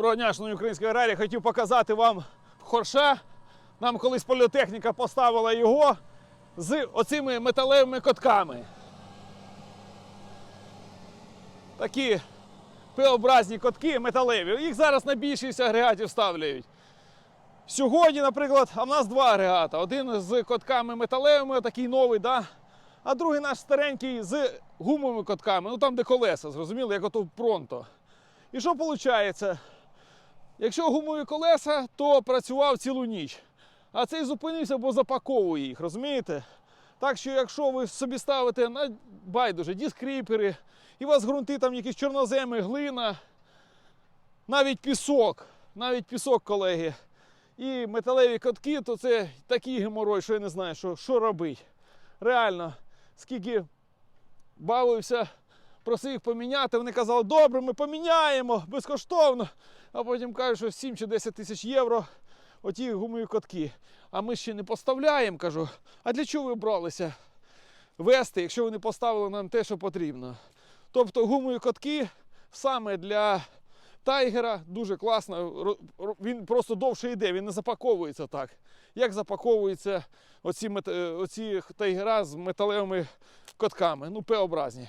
Доброго дня, шановні українські. Хотів показати вам хорша. Нам колись політехніка поставила його з оцими металевими котками. Такі П-образні котки металеві. Їх зараз на більшість агрегатів ставляють. Сьогодні, наприклад, а в нас два агрегата. Один з котками металевими, такий новий, да? а другий наш старенький з гумовими котками. Ну там, де колеса, зрозуміли, як ото пронто. І що виходить? Якщо гумові колеса, то працював цілу ніч. А цей зупинився, бо запаковує їх, розумієте? Так що, якщо ви собі ставите на байдуже діскріпери, і у вас ґрунти там якісь чорноземи, глина, навіть пісок, навіть пісок, колеги, і металеві котки, то це такий геморой, що я не знаю, що, що робити. Реально, скільки бавився, просив поміняти, вони казали, добре, ми поміняємо безкоштовно. А потім кажуть, що 7 чи 10 тисяч євро оті гумові котки. А ми ще не поставляємо, кажу. А для чого ви бралися вести, якщо ви не поставили нам те, що потрібно? Тобто гумові котки саме для тайгера дуже класно. Він просто довше йде, він не запаковується так. Як запаковуються оці, мет- е, оці тайгера з металевими котками, ну, П-образні.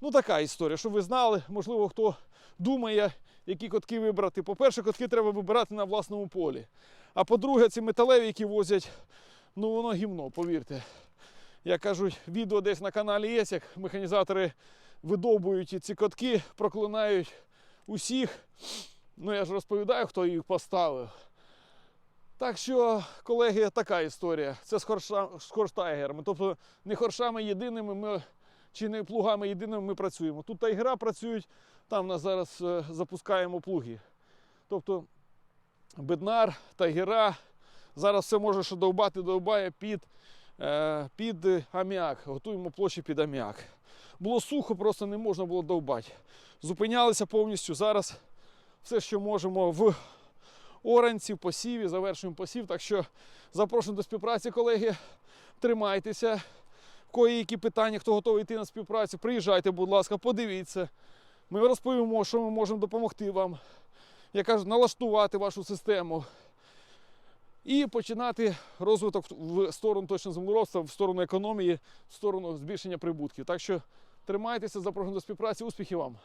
Ну, така історія, щоб ви знали, можливо, хто думає, які котки вибрати. По-перше, котки треба вибирати на власному полі. А по-друге, ці металеві, які возять, ну воно гімно, повірте. Як кажуть, відео десь на каналі є, як механізатори видовбують ці котки, проклинають усіх. Ну я ж розповідаю, хто їх поставив. Так що, колеги, така історія. Це з, хорштайгерами. Тобто не хоршами єдиними ми, чи не плугами єдиними ми працюємо. Тут тайгера працюють, там нас зараз е, запускаємо плуги. Тобто беднар, тайгера. Зараз все може, що довбати, довбає під, е, під аміак. Готуємо площі під аміак. Було сухо, просто не можна було довбати. Зупинялися повністю. Зараз все, що можемо в оранці, в посіві, завершуємо посів. Так що запрошую до співпраці, колеги. Тримайтеся. Кої які питання, хто готовий йти на співпрацю, приїжджайте, будь ласка, подивіться. Ми розповімо, що ми можемо допомогти вам. Я кажу, налаштувати вашу систему і починати розвиток в сторону точно землеробства, в сторону економії, в сторону збільшення прибутків. Так що тримайтеся, запрошую до співпраці, успіхів вам!